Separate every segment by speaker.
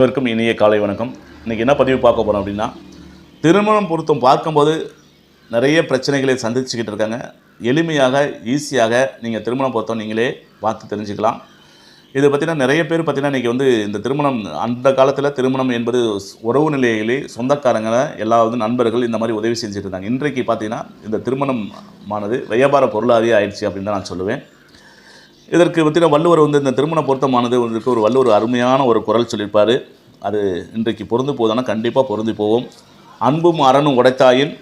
Speaker 1: அனைவருக்கும் இனிய காலை வணக்கம். இன்றைக்கி என்ன பதிவு பார்க்க போகிறோம் அப்படின்னா திருமணம் பொருத்தம் பார்க்கும்போது நிறைய பிரச்சனைகளை சந்திச்சுக்கிட்டு இருக்காங்க. எளிமையாக ஈஸியாக நீங்கள் திருமணம் பொருத்தம் நீங்களே பார்த்து தெரிஞ்சுக்கலாம். இது பார்த்தீங்கன்னா நிறைய பேர் பார்த்திங்கன்னா இன்றைக்கி வந்து இந்த திருமணம் அந்த காலத்தில் திருமணம் என்பது உறவு நிலையிலே சொந்தக்காரங்க எல்லா வந்து நண்பர்கள் இந்த மாதிரி உதவி செஞ்சுட்டு இருந்தாங்க. இன்றைக்கு பார்த்தீங்கன்னா இந்த திருமணமானது வியாபார பொருளாதாரியே ஆயிடுச்சு அப்படின்னு தான் நான் சொல்லுவேன். இதற்கு பார்த்தீங்கன்னா வள்ளுவர் வந்து இந்த திருமண பொருத்தமானது இதற்கு ஒரு வள்ளுவர் அருமையான ஒரு குரல் சொல்லியிருப்பார். அது இன்றைக்கு பொருந்து போதானா கண்டிப்பாக பொருந்தி போவோம். அன்பும் அறனும் உடைத்தாயின்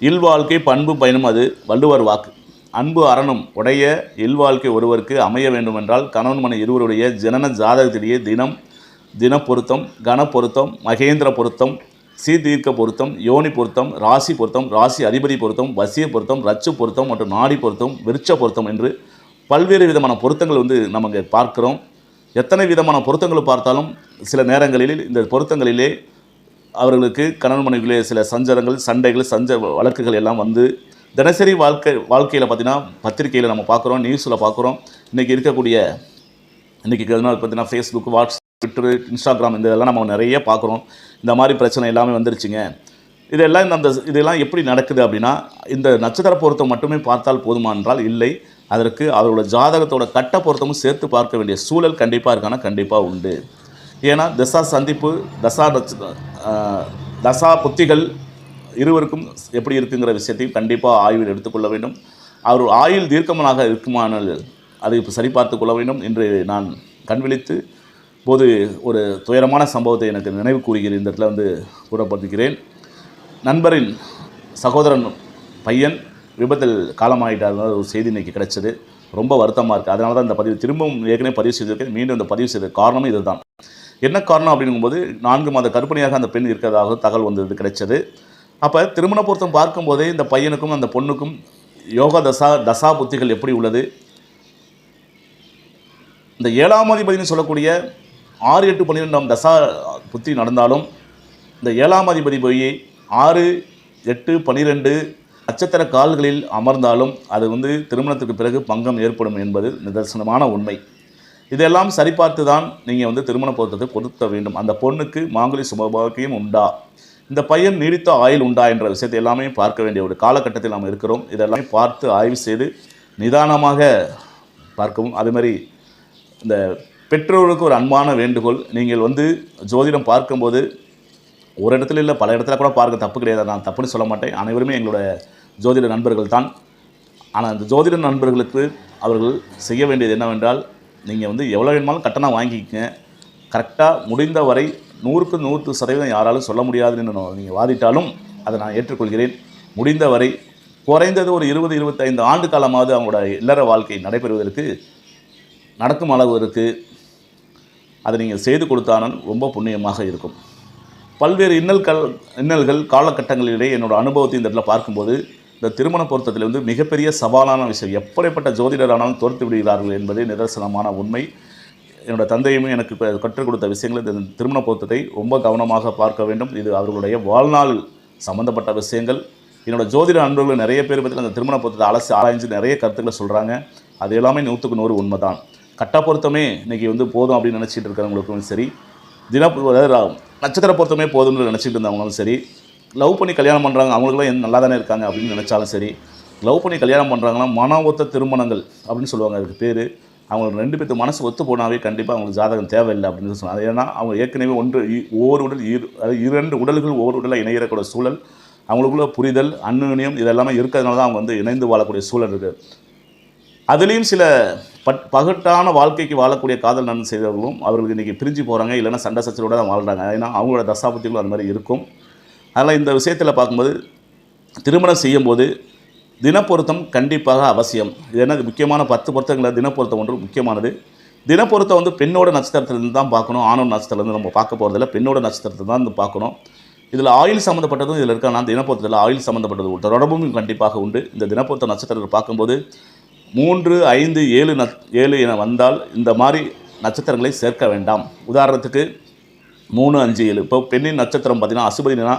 Speaker 1: இல்வாழ்க்கை பண்பு பயனும் அது வள்ளுவர் வாக்கு. அன்பு அறனும் உடைய இல்வாழ்க்கை ஒருவருக்கு அமைய வேண்டுமென்றால் கணவன் மனை இருவருடைய ஜனன ஜாதகத்திலேயே தினம் தின பொருத்தம் கன பொருத்தம் மகேந்திர பொருத்தம் சீர்தீர்க்க பொருத்தம் யோனி பொருத்தம் ராசி பொருத்தம் ராசி அதிபதி பொருத்தம் வசிய பொருத்தம் ரச்சு பொருத்தம் மற்றும் நாடி பொருத்தம் விருட்ச பொருத்தம் என்று பல்வேறு விதமான பொருத்தங்கள் வந்து நம்ம இங்கே பார்க்குறோம். எத்தனை விதமான பொருத்தங்களை பார்த்தாலும் சில நேரங்களில் இந்த பொருத்தங்களிலே அவர்களுக்கு கணவன் மனைவிகளே சில சஞ்சலங்கள் சண்டைகள் சஞ்ச வழக்குகள் எல்லாம் வந்து தினசரி வாழ்க்கை வாழ்க்கையில் பார்த்திங்கன்னா பத்திரிக்கையில் நம்ம பார்க்குறோம் நியூஸில் பார்க்குறோம். இன்றைக்கி இருக்கக்கூடிய இன்றைக்கி பார்த்தீங்கன்னா ஃபேஸ்புக் வாட்ஸ்அப் ட்விட்டரு இன்ஸ்டாகிராம் இந்த இதெல்லாம் நம்ம நிறைய பார்க்குறோம். இந்த மாதிரி பிரச்சனை எல்லாமே வந்துருச்சுங்க. இதெல்லாம் இந்த இதெல்லாம் எப்படி நடக்குது அப்படின்னா இந்த நட்சத்திர பொருத்தம் மட்டுமே பார்த்தால் போதுமா என்றால் இல்லை. அதற்கு அவர்களோட ஜாதகத்தோட கட்ட பொருத்தமும் சேர்த்து பார்க்க வேண்டிய சூழல் கண்டிப்பாக இருக்கானா? கண்டிப்பாக உண்டு. ஏன்னா தசா சந்திப்பு தசா தசா புத்திகள் இருவருக்கும் எப்படி இருக்குங்கிற விஷயத்தையும் கண்டிப்பாக ஆய்வில் எடுத்துக்கொள்ள வேண்டும். அவர் ஆயுள் தீர்க்கமனாக இருக்குமானால் அதை இப்போ சரிபார்த்து கொள்ள வேண்டும் என்று நான் கண்விழித்து போது ஒரு துயரமான சம்பவத்தை எனக்கு நினைவு கூறுகிறேன் இந்த இடத்துல வந்து கூறப்படுகிறேன் நண்பரின் சகோதரன் பையன் விபத்தில் காலமாகிட்டார் ஒரு செய்தி இன்னைக்கு கிடைச்சது. ரொம்ப வருத்தமாக இருக்குது அதனால தான் இந்த பதிவு திரும்பவும் ஏற்கனவே பதிவு செய்திருக்கேன். மீண்டும் இந்த பதிவு செய்த காரணம் இதுதான். என்ன காரணம் அப்படிங்கும்போது நான்கு மாத கற்பனையாக அந்த பெண் இருக்கிறதாக தகவல் வந்தது கிடைச்சது. அப்போ திருமண பொருத்தம் பார்க்கும்போதே இந்த பையனுக்கும் அந்த பொண்ணுக்கும் யோகா தசா தசா புத்திகள் எப்படி உள்ளது? இந்த ஏழாம் அதிபதினு சொல்லக்கூடிய ஆறு எட்டு பன்னிரெண்டாம் தசா புத்தி நடந்தாலும் இந்த ஏழாம் அதிபதி போய் ஆறு எட்டு பன்னிரெண்டு நட்சத்திர கால்களில் அமர்ந்தாலும் அது வந்து திருமணத்துக்கு பிறகு பங்கம் ஏற்படும் என்பது நிதர்சனமான உண்மை. இதெல்லாம் சரிபார்த்து தான் நீங்கள் வந்து திருமண பொருத்தத்தை பொருத்த வேண்டும். அந்த பொண்ணுக்கு மாங்குலி சுபபாக்கியம் உண்டா? இந்த பையன் நீடித்த ஆயுள் உண்டா என்ற விஷயத்தை எல்லாமே பார்க்க வேண்டிய ஒரு காலகட்டத்தில் நாம் இருக்கிறோம். இதெல்லாமே பார்த்து ஆய்வு செய்து நிதானமாக பார்க்கவும். அதுமாதிரி இந்த பெற்றோருக்கு ஒரு அன்பான வேண்டுகோள். நீங்கள் வந்து ஜோதிடம் பார்க்கும்போது ஒரு இடத்துல இல்லை பல இடத்துல கூட பார்க்க தப்பு கிடையாது. நான் தப்புன்னு சொல்ல மாட்டேன். அனைவருமே எங்களோட ஜோதிட நண்பர்கள் தான். ஆனால் அந்த ஜோதிட நண்பர்களுக்கு அவர்கள் செய்ய வேண்டியது என்னவென்றால் நீங்கள் வந்து எவ்வளோ வேணுமாலும் கட்டணம் வாங்கிக்கங்க. கரெக்டாக முடிந்த வரை நூறுக்கு நூறு சதவீதம் யாராலும் சொல்ல முடியாதுன்னு நீங்கள் வாதிட்டாலும் அதை நான் ஏற்றுக்கொள்கிறேன். முடிந்த வரை குறைந்தது ஒரு இருபது இருபத்தைந்து ஆண்டு காலமாவது அவங்களோட இல்லற வாழ்க்கை நடைபெறுவதற்கு நடக்கும் அளவு இருக்குது அதை நீங்கள் செய்து கொடுத்தாலும் ரொம்ப புண்ணியமாக இருக்கும். பல்வேறு இன்னல்கள் இன்னல்கள் காலகட்டங்களிலே என்னோட அனுபவத்தை இந்த இடத்துல பார்க்கும்போது இந்த திருமண பொருத்தத்தில் வந்து மிகப்பெரிய சவாலான விஷயம். எப்படிப்பட்ட ஜோதிடரானாலும் தோர்த்து விடுகிறார்கள் என்பதே நிதர்சனமான உண்மை. என்னோட தந்தையுமே எனக்கு இப்ப கற்றுக் கொடுத்த விஷயங்கள் இந்த திருமண பொருத்தத்தை ரொம்ப கவனமாக பார்க்க வேண்டும். இது அவர்களுடைய வாழ்நாள் சம்பந்தப்பட்ட விஷயங்கள். என்னோட ஜோதிட அன்பர்கள் நிறைய பேர் பற்றி அந்த திருமண பொருத்தத்தை அலசி ஆராய்ஞ்சு நிறைய கருத்துக்களை சொல்கிறாங்க அது எல்லாமே நூற்றுக்கு நூறு உண்மைதான். கட்ட பொருத்தமே இன்றைக்கி வந்து போதும் அப்படின்னு நினச்சிட்டு இருக்கிறவங்களுக்கும் சரி. தின ரா- நட்சத்திர பொருத்தமே போதும்னு நினச்சிட்டு இருந்தவங்களும் சரி. லவ் பண்ணி கல்யாணம் பண்ணுறாங்க அவங்களுக்குலாம் நல்லா தானே இருக்காங்க அப்படின்னு நினச்சாலும் சரி லவ் பண்ணி கல்யாணம் பண்ணுறாங்கன்னா மன ஒத்த திருமணங்கள் அப்படின்னு சொல்லுவாங்க அதுக்கு பேர். அவங்க ரெண்டு பேர்த்து மனசு ஒத்து போனாவே கண்டிப்பாக அவங்களுக்கு ஜாதகம் தேவையில்லை அப்படின்னு சொன்னாங்க. ஏன்னா அவங்க ஏற்கனவே ஒன்று ஒவ்வொரு ஓர் உடல் இரு அதாவது இரண்டு உடல்கள் ஓர் உடலாக இணையக்கூடிய சூழல் அவங்களுக்குள்ள புரிதல் அந்நுண்ணியம் இதெல்லாமே இருக்கிறதுனால தான் அவங்க வந்து இணைந்து வாழக்கூடிய சூழல் இருக்குது அதுலேயும் சில பட் பகட்டான வாழ்க்கைக்கு வாழக்கூடிய காதல் நன்மை செய்தவர்களும் அவர்களுக்கு இன்றைக்கி பிரிஞ்சு போகிறாங்க இல்லைன்னா சண்டை சச்சரோட தான் வாழ்கிறாங்க ஏன்னா அவங்களோட தசாபத்திகளும் அந்த மாதிரி இருக்கும். அதனால் இந்த விஷயத்தில் பார்க்கும்போது திருமணம் செய்யும்போது தினப்பொருத்தம் கண்டிப்பாக அவசியம். இது என்ன முக்கியமான பத்து பொருத்தங்களை தினப்பொருத்தம் ஒன்று முக்கியமானது. தினப்பொருத்தம் வந்து பெண்ணோட நட்சத்திரத்திலேருந்து தான் பார்க்கணும். ஆணோட நட்சத்திரத்துலேருந்து நம்ம பார்க்க போகிறதில்ல பெண்ணோட நட்சத்திரத்தை தான் வந்து பார்க்கணும். இதில் ஆயில் சம்மந்தப்பட்டதும் இதில் இருக்கா நான் தினப்பொருத்தத்தில் ஆயில் சம்மந்தப்பட்டது தொடர்பும் கண்டிப்பாக உண்டு. இந்த தினப்பொருத்த நட்சத்திரத்தை பார்க்கும்போது மூன்று ஐந்து ஏழு நட் ஏழு என வந்தால் இந்த மாதிரி நட்சத்திரங்களை சேர்க்க வேண்டாம். உதாரணத்துக்கு மூணு அஞ்சு ஏழு. இப்போ பெண்ணின் நட்சத்திரம் பார்த்தீங்கன்னா அசுபதினா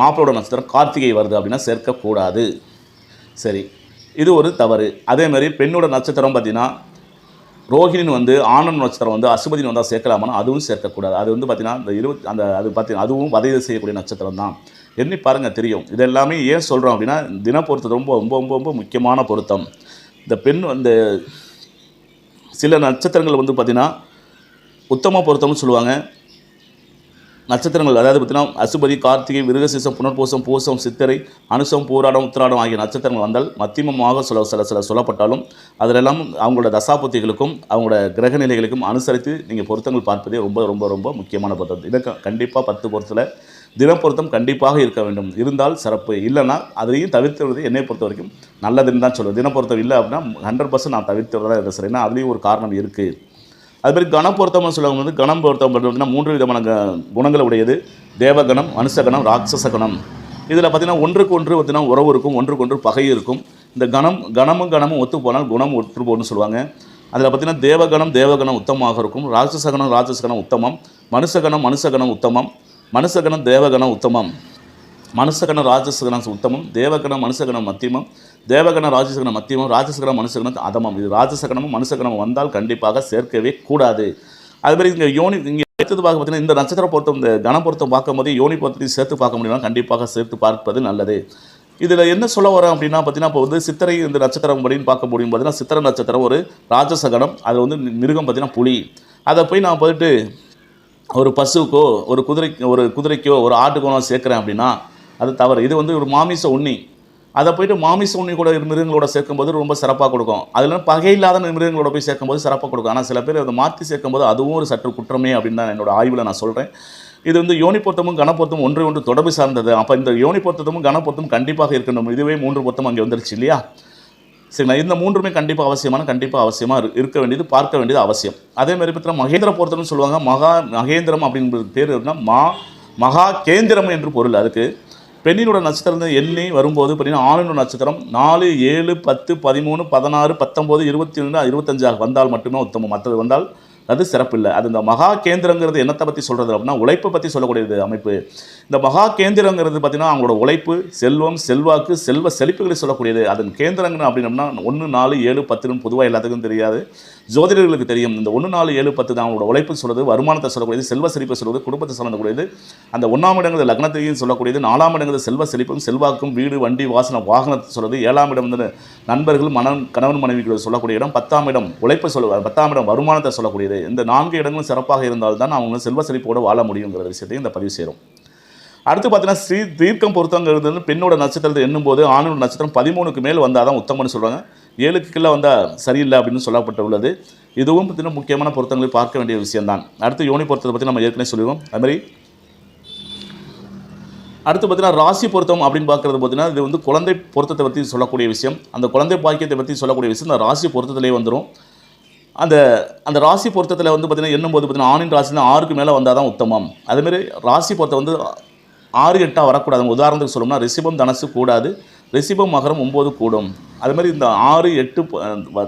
Speaker 1: மாப்பிளோட நட்சத்திரம் கார்த்திகை வருது அப்படின்னா சேர்க்கக்கூடாது. சரி இது ஒரு தவறு. அதே மாதிரி பெண்ணோட நட்சத்திரம் பார்த்திங்கன்னா ரோஹிணின்னு வந்து ஆனந்த் நட்சத்திரம் வந்து அசுபதினு வந்தால் சேர்க்கலாமானா அதுவும் சேர்க்கக்கூடாது. அது வந்து பார்த்தீங்கன்னா இந்த இருபத்தி அந்த அது பார்த்தீங்கன்னா அதுவும் வதையை செய்யக்கூடிய நட்சத்திரம் தான். எண்ணி பாருங்கள் தெரியும். இது எல்லாமே ஏன் சொல்கிறோம் அப்படின்னா தின பொருத்தம் ரொம்ப ரொம்ப ரொம்ப ரொம்ப முக்கியமான பொருத்தம். இந்த பெண் அந்த சில நட்சத்திரங்கள் வந்து பார்த்திங்கன்னா உத்தம பொருத்தம்னு சொல்லுவாங்க. நட்சத்திரங்கள் அதாவது பார்த்தீங்கன்னா அசுபதி கார்த்திகை விருகசீசம் புனர்பூசம் பூசம் சித்திரை அனுசம் பூராடம் உத்திராடம் ஆகிய நட்சத்திரங்கள் வந்தால் மத்தியமமாக சொல்ல சில சில சொல்லப்பட்டாலும் அதிலெல்லாம் அவங்களோட தசாபுத்திகளுக்கும் அவங்களோட கிரக நிலைகளுக்கும் அனுசரித்து நீங்கள் பொருத்தங்கள் பார்ப்பதே ரொம்ப ரொம்ப ரொம்ப முக்கியமான பொருத்தம். இதை கண்டிப்பாக பத்து பொருத்தத்தில் தினப்பொருத்தம் கண்டிப்பாக இருக்க வேண்டும். இருந்தால் சிறப்பு. இல்லைன்னா அதையும் தவிர்த்துவது என்னை பொறுத்த வரைக்கும் நல்லதுன்னு தான் சொல்லுவேன். தினப்பொருத்தம் இல்லை அப்படின்னா ஹண்ட்ரட் பர்சன்ட் நான் தவிர்த்து தான் இருக்கிறேன் ஏன்னா அதுலேயும் ஒரு காரணம் இருக்குது அது மாதிரி கணப்பொருத்தம்னு சொல்லுவாங்க. வந்து கணம் பொருத்தம் பார்த்தீங்கன்னா மூன்று விதமான க குணங்களை உடையது தேவகணம் மனுஷகணம் ராட்சச கணம் இதில் பார்த்தீங்கன்னா ஒன்றுக்கு ஒன்று பார்த்திங்கன்னா உறவு இருக்கும் ஒன்றுக்கு ஒன்று பகை இருக்கும். இந்த கணம் கணமும் கணமும் ஒத்து போனால் குணம் ஒத்து போகணும்னு சொல்லுவாங்க. அதில் பார்த்தீங்கன்னா தேவகணம் தேவகணம் உத்தமாக இருக்கும். ராட்சசகணம் ராட்சசகணம் உத்தமம். மனுஷகணம் மனுஷகணம் உத்தமம். மனுஷகணம் தேவகணம் உத்தமம். மனுஷகணம் ராஜசகணம் உத்தமம். தேவகணம் மனுஷகணம் மத்தியமம் தேவகணம் ராஜசகனம் மத்தியமும் ராஜசகணம் மனுஷகணம் அதமம். இது ராஜசகனமும் மனுஷகணமும் வந்தால் கண்டிப்பாக சேர்க்கவே கூடாது. அதுமாதிரி இங்கே யோனி இங்கே அடுத்தது பார்க்க பார்த்தீங்கன்னா இந்த நட்சத்திர பொருத்தம் இந்த கன பொருத்தம் பார்க்கும்போது யோனி பொருத்தத்தையும் சேர்த்து பார்க்க முடியும்னா கண்டிப்பாக சேர்த்து பார்ப்பது நல்லது. இதில் என்ன சொல்ல வரேன் அப்படின்னா பார்த்தீங்கன்னா இப்போ வந்து சித்திரை இந்த நட்சத்திரம் அப்படின்னு பார்க்க முடியும். பார்த்தீங்கன்னா சித்திரை நட்சத்திரம் ஒரு ராஜசகனம் அது வந்து மிருகம் பார்த்தீங்கன்னா புலி. அதை போய் நான் போயிட்டு ஒரு பசுக்கோ ஒரு குதிரை ஒரு குதிரைக்கோ ஒரு ஆட்டுக்கோ நான் சேர்க்குறேன் அப்படின்னா அது தவறு. இது வந்து ஒரு மாமிச உண்ணி. அதை போயிட்டு மாமிச உண்ணி கூட மிருகங்களோட சேர்க்கும்போது ரொம்ப சிறப்பாக கொடுக்கும். அதில் பகை இல்லாத மிருகங்களோட போய் சேர்க்கும்போது சிறப்பாக கொடுக்கும். ஆனால் சில பேர் அதை மாற்றி சேர்க்கும்போது அதுவும் ஒரு சற்று குற்றமே அப்படின்னு தான் என்னோட ஆய்வில் நான் சொல்கிறேன் இது வந்து யோனி பொருத்தமும் கனப்பொருத்தமும் ஒன்று ஒன்று தொடர்பு சார்ந்தது. அப்போ இந்த யோனி பொருத்தமும் கனப்பொருத்தமும் கண்டிப்பாக இருக்கணும். இதுவே மூன்று பொருத்தம் அங்கே வந்துருச்சு இல்லையா? சரிங்களா? இந்த மூன்றுமே கண்டிப்பாக அவசியமான கண்டிப்பாக அவசியமாக இரு- இருக்க வேண்டியது பார்க்க வேண்டியது அவசியம். அதே மாதிரி பார்த்தீங்கன்னா மகேந்திர பொருத்தம்னு சொல்லுவாங்க. மகா மகேந்திரம் அப்படின்ற பேர் இருக்குன்னா மா மகா கேந்திரம் என்று பொருள் அதுக்கு. பெண்ணினோட நட்சத்திரம் எண்ணி வரும்போது பார்த்தீங்கன்னா ஆணினோட நட்சத்திரம் நாலு ஏழு பத்து பதிமூணு பதினாறு பத்தொம்போது இருபத்தி ஒன்று இருபத்தஞ்சாக வந்தால் மட்டுமே உத்தமம். மற்றது வந்தால் அது சிறப்பில்லை. அது இந்த மகா கேந்திரங்கிறது என்னத்தை பற்றி சொல்கிறது அப்படின்னா உழைப்பை பற்றி சொல்லக்கூடியது அமைப்பு. இந்த மகா கேந்திரங்கிறது பார்த்தீங்கன்னா அவங்களோட உழைப்பு செல்வம் செல்வாக்கு செல்வ செழிப்புகளை சொல்லக்கூடியது. அதன் கேந்திரங்கள் அப்படின்னம்னா ஒன்று நாலு ஏழு பத்துன்னு பொதுவாக எல்லாத்துக்கும் தெரியாது. ஜோதிடர்களுக்கு தெரியும். இந்த ஒன்று நாலு ஏழு பத்து தான் அவங்களோட உழைப்பு சொல்கிறது வருமானத்தை சொல்லக்கூடியது செல்வ செழிப்பை சொல்வது குடும்பத்தை சொல்லக்கூடியது அந்த ஒன்றாம் இடங்கிறது லக்னத்தையும் சொல்லக்கூடியது நாலாம் இடங்கிறது செல்வ செழிப்பும் செல்வாக்கும் வீடு வண்டி வாசனை வாகனத்தை சொல்வது ஏழாம் இடம் வந்து நண்பர்கள் மனம் கணவன் மனைவிகள் சொல்லக்கூடிய இடம். பத்தாம் இடம் உழைப்பை சொல்ல பத்தாம் இடம் வருமானத்தை சொல்லக்கூடியது. இந்த நான்கு இடங்களும் சிறப்பாக இருந்தால்தான் அவங்க செல்வ செழிப்போடு வாழ முடியுங்கிற விஷயத்தையும் இந்த பதிவு செய்கிறோம் அடுத்து பார்த்தீங்கன்னா ஸ்ரீ தீர்க்கம் பொருத்தங்கிறது வந்து பெண்ணோட நட்சத்திரத்தை எண்ணும்போது ஆணோட நட்சத்திரம் பதிமூணுக்கு மேல் வந்தால் தான் உத்தமன்னு சொல்கிறாங்க ஏழுக்கு கீழே வந்தால் சரியில்லை அப்படின்னு சொல்லப்பட்டு உள்ளது. இதுவும் பார்த்திங்கன்னா முக்கியமான பொருத்தங்களை பார்க்க வேண்டிய விஷயம்தான். அடுத்து யோனி பொருத்தத்தை பற்றி நம்ம ஏற்கனவே சொல்லுவோம் அதுமாதிரி அடுத்து பார்த்தீங்கன்னா ராசி பொருத்தம் அப்படின்னு பார்க்குறது பார்த்தீங்கன்னா இது வந்து குழந்தை பொருத்தத்தை பற்றி சொல்லக்கூடிய விஷயம். அந்த குழந்தை பாக்கியத்தை பற்றி சொல்லக்கூடிய விஷயம் இந்த ராசி பொருத்தத்திலே வந்துடும் அந்த அந்த ராசி பொருத்தத்தில் வந்து பார்த்தீங்கன்னா எண்ணும்போது பார்த்திங்கன்னா ஆணின் ராசினா ஆறுக்கு மேலே வந்தால் தான் உத்தமம் அதேமாரி ராசி பொருத்தம் வந்து ஆறு எட்டாக வரக்கூடாது உதாரணத்துக்கு சொல்லணும்னா ரிசிபம் தனசு கூடாது. ரிசிபம் மகரம் ஒம்பது கூடும். அது மாதிரி இந்த ஆறு எட்டு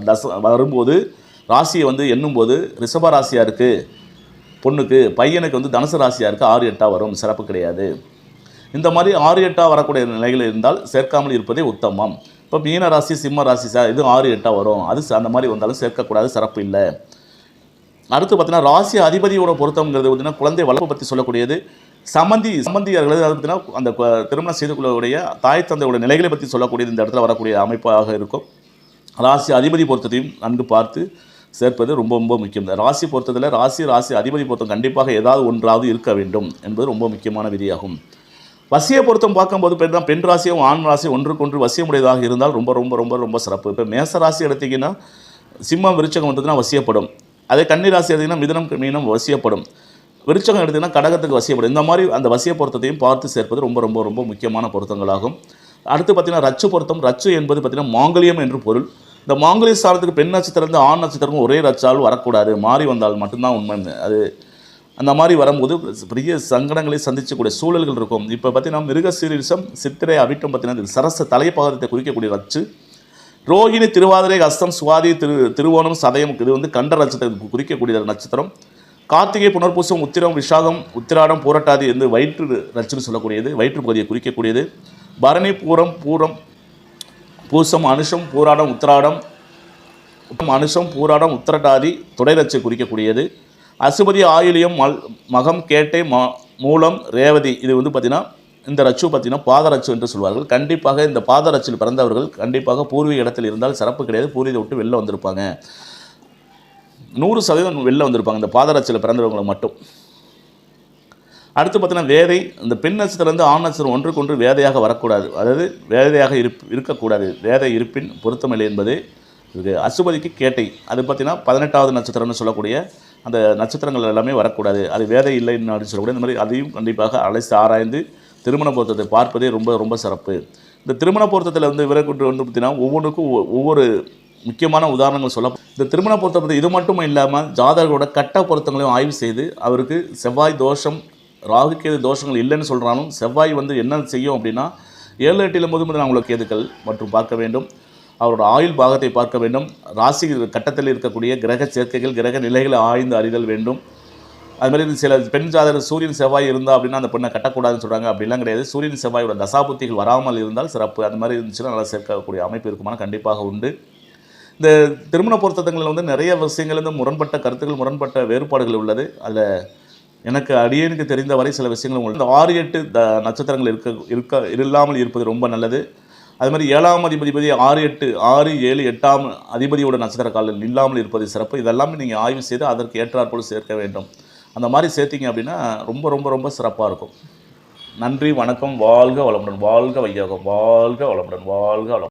Speaker 1: தச வரும்போது ராசியை வந்து எண்ணும்போது ரிஷப ராசியாக இருக்குது பொண்ணுக்கு பையனுக்கு வந்து தனுசு ராசியாக இருக்குது ஆறு எட்டாக வரும் சிறப்பு கிடையாது. இந்த மாதிரி ஆறு எட்டாக வரக்கூடிய நிலைகள் இருந்தால் சேர்க்காமல் இருப்பதே உத்தமம். இப்போ மீன ராசி சிம்ம ராசி சார் இது ஆறு எட்டாக வரும். அது அந்த மாதிரி வந்தாலும் சேர்க்கக்கூடாது சிறப்பு இல்லை. அடுத்து பார்த்தீங்கன்னா ராசி அதிபதியோட பொருத்தம்ங்கிறது பார்த்தீங்கன்னா குழந்தை வளர்ப்பு பற்றி சொல்லக்கூடியது. சம்மந்தி சம்மந்தியர்கள் பார்த்தீங்கன்னா அந்த திருமணம் செய்து கொள்ளக்கூடிய தாய் தந்தையோட நிலைகளை பற்றி சொல்லக்கூடியது இந்த இடத்துல வரக்கூடிய அமைப்பாக இருக்கும். ராசி அதிபதி பொருத்தத்தையும் நன்கு பார்த்து சேர்ப்பது ரொம்ப ரொம்ப முக்கியம். ராசி பொருத்தத்தில் ராசி ராசி அதிபதி பொருத்தம் கண்டிப்பாக ஏதாவது ஒன்றாவது இருக்க வேண்டும் என்பது ரொம்ப முக்கியமான விதியாகும். வசியை பொருத்தம் பார்க்கும்போது பெண் தான் பெண் ராசியும் ஆண் ராசியும் ஒன்றுக்கொன்று வசியமுடையதாக இருந்தால் ரொம்ப ரொம்ப ரொம்ப ரொம்ப சிறப்பு. இப்போ மேச ராசி எடுத்தீங்கன்னா சிம்மம் விருச்சகம் வந்ததுன்னா வசியப்படும். அதே கன்னி ராசி எடுத்திங்கன்னா மிதனம் மீனம் வசியப்படும். விருச்சகம் எடுத்தீங்கன்னா கடகத்துக்கு வசியப்படும். இந்த மாதிரி அந்த வசிய பொருத்தத்தையும் பார்த்து சேர்ப்பது ரொம்ப ரொம்ப ரொம்ப முக்கியமான பொருத்தங்களாகும். அடுத்து பார்த்தீங்கன்னா ரச்சு பொருத்தம். ரச்சு என்பது பார்த்தீங்கன்னா மாங்கல்யம் என்று பொருள். இந்த மாங்கலிய ஸ்தானத்துக்கு பெண் நட்சத்திரம் ஆண் நட்சத்திரமும் ஒரே ரச்சால் வரக்கூடாது. மாறி வந்தால் மட்டும்தான் உண்மை. அது அந்த மாதிரி வரும்போது பெரிய சங்கடங்களை சந்திக்கக்கூடிய சூழல்கள் இருக்கும். இப்போ பார்த்தீங்கன்னா மிருக மிருகசீரிசம் சித்திரை அவிட்டம் பார்த்தீங்கன்னா சரச தலைப்பாகத்தை குறிக்கக்கூடிய ரச்சு. ரோகிணி திருவாதிரை அஸ்தம் சுவாதி திரு திருவோணம் சதயம் இது வந்து கண்ட நட்சத்திரம் குறிக்கக்கூடிய நட்சத்திரம். கார்த்திகை புனர்பூசம் உத்திரம் விசாகம் உத்திராடம் போராட்டாதி என்று வயிற்று ரச்சுன்னு சொல்லக்கூடியது வயிற்று பகுதியை குறிக்கக்கூடியது. பரணி பூரம் பூரம் பூசம் அனுஷம் பூராடம் உத்திராடம் அனுஷம் பூராடம் உத்திரட்டாதி துடைரட்சி குறிக்கக்கூடியது. அசுபதி ஆயுளியம் மல் மகம் கேட்டை ம மூலம் ரேவதி இது வந்து பார்த்திங்கன்னா இந்த ரச்சு பார்த்தீங்கன்னா பாதரச்சு என்று சொல்வார்கள். கண்டிப்பாக இந்த பாதரச்சில் பிறந்தவர்கள் கண்டிப்பாக பூர்வீக இடத்தில் இருந்தால் சிறப்பு கிடையாது. பூர்வீகத்தை விட்டு வெளில வந்திருப்பாங்க. நூறு சதவீதம் வெளில வந்திருப்பாங்க. இந்த பாதராட்சியில் பிறந்தவங்களை மட்டும். அடுத்து பார்த்தீங்கன்னா வேதை. இந்த பெண் நட்சத்திரம்லேருந்து ஆண் நட்சத்திரம் ஒன்றுக்கு ஒன்று வேதையாக வரக்கூடாது. அதாவது வேதையாக இருப் இருக்கக்கூடாது. வேதை இருப்பின் பொருத்தமில்லை என்பது இது அசுபதிக்கு கேட்டை. அது பார்த்தீங்கன்னா பதினெட்டாவது நட்சத்திரம்னு சொல்லக்கூடிய அந்த நட்சத்திரங்கள் எல்லாமே வரக்கூடாது. அது வேதை இல்லை அப்படின்னு சொல்லக்கூடிய இந்த மாதிரி அதையும் கண்டிப்பாக அழைத்து ஆராய்ந்து திருமண பொருத்தத்தை பார்ப்பதே ரொம்ப ரொம்ப சிறப்பு. இந்த திருமண பொருத்தத்தில் வந்து இவரை வந்து பார்த்தீங்கன்னா ஒவ்வொன்றுக்கும் ஒவ்வொ- ஒவ்வொரு முக்கியமான உதாரணங்கள் சொல்ல இந்த திருமண பொருத்தம் இது மட்டும் இல்லாமல் ஜாதகரோட கட்ட பொருத்தங்களையும் ஆய்வு செய்து அவருக்கு செவ்வாய் தோஷம் ராகுக்கேது தோஷங்கள் இல்லைன்னு சொல்கிறாலும் செவ்வாய் வந்து என்ன செய்யும் அப்படின்னா ஏழு எட்டிலும் முதல் முதல் அவங்களுக்கு கேதுக்கள் மற்றும் பார்க்க வேண்டும். அவரோட ஆயுள் பாகத்தை பார்க்க வேண்டும். ராசி கட்டத்தில் இருக்கக்கூடிய கிரக சேர்க்கைகள் கிரக நிலைகளை ஆய்ந்து அறிதல் வேண்டும். அது மாதிரி சில பெண் ஜாதகர் சூரியன் செவ்வாய் இருந்தால் அப்படின்னா அந்த பெண்ணை கட்டக்கூடாதுன்னு சொல்கிறாங்க அப்படிலாம் கிடையாது. சூரியன் செவ்வாயோட தசாபுத்திகள் வராமல் இருந்தால் சிறப்பு. அந்த மாதிரி இருந்துச்சுன்னா நல்லா சேர்க்கக்கூடிய அமைப்பு இருக்குமானா கண்டிப்பாக உண்டு. இந்த திருமண பொருத்தங்களில் வந்து நிறைய விஷயங்கள் வந்து முரண்பட்ட கருத்துக்கள் முரண்பட்ட வேறுபாடுகள் உள்ளது. அதில் எனக்கு அடியனுக்கு தெரிந்த வரை சில விஷயங்கள் உங்களுக்கு இந்த ஆறு எட்டு த நட்சத்திரங்கள் இருக்க இருக்க இல்லாமல் இருப்பது ரொம்ப நல்லது. அது மாதிரி ஏழாம் அதிபதிபதி ஆறு எட்டு ஆறு ஏழு எட்டாம் அதிபதியோட நட்சத்திர காலில் இல்லாமல் இருப்பது சிறப்பு. இதெல்லாமே நீங்கள் ஆய்வு செய்து அதற்கு ஏற்றாற்போல் சேர்க்க வேண்டும். அந்த மாதிரி சேர்த்திங்க அப்படின்னா ரொம்ப ரொம்ப ரொம்ப சிறப்பாக இருக்கும். நன்றி வணக்கம் வாழ்க வளமுடன் வாழ்க வையோகம் வாழ்க வளமுடன் வாழ்க வளம்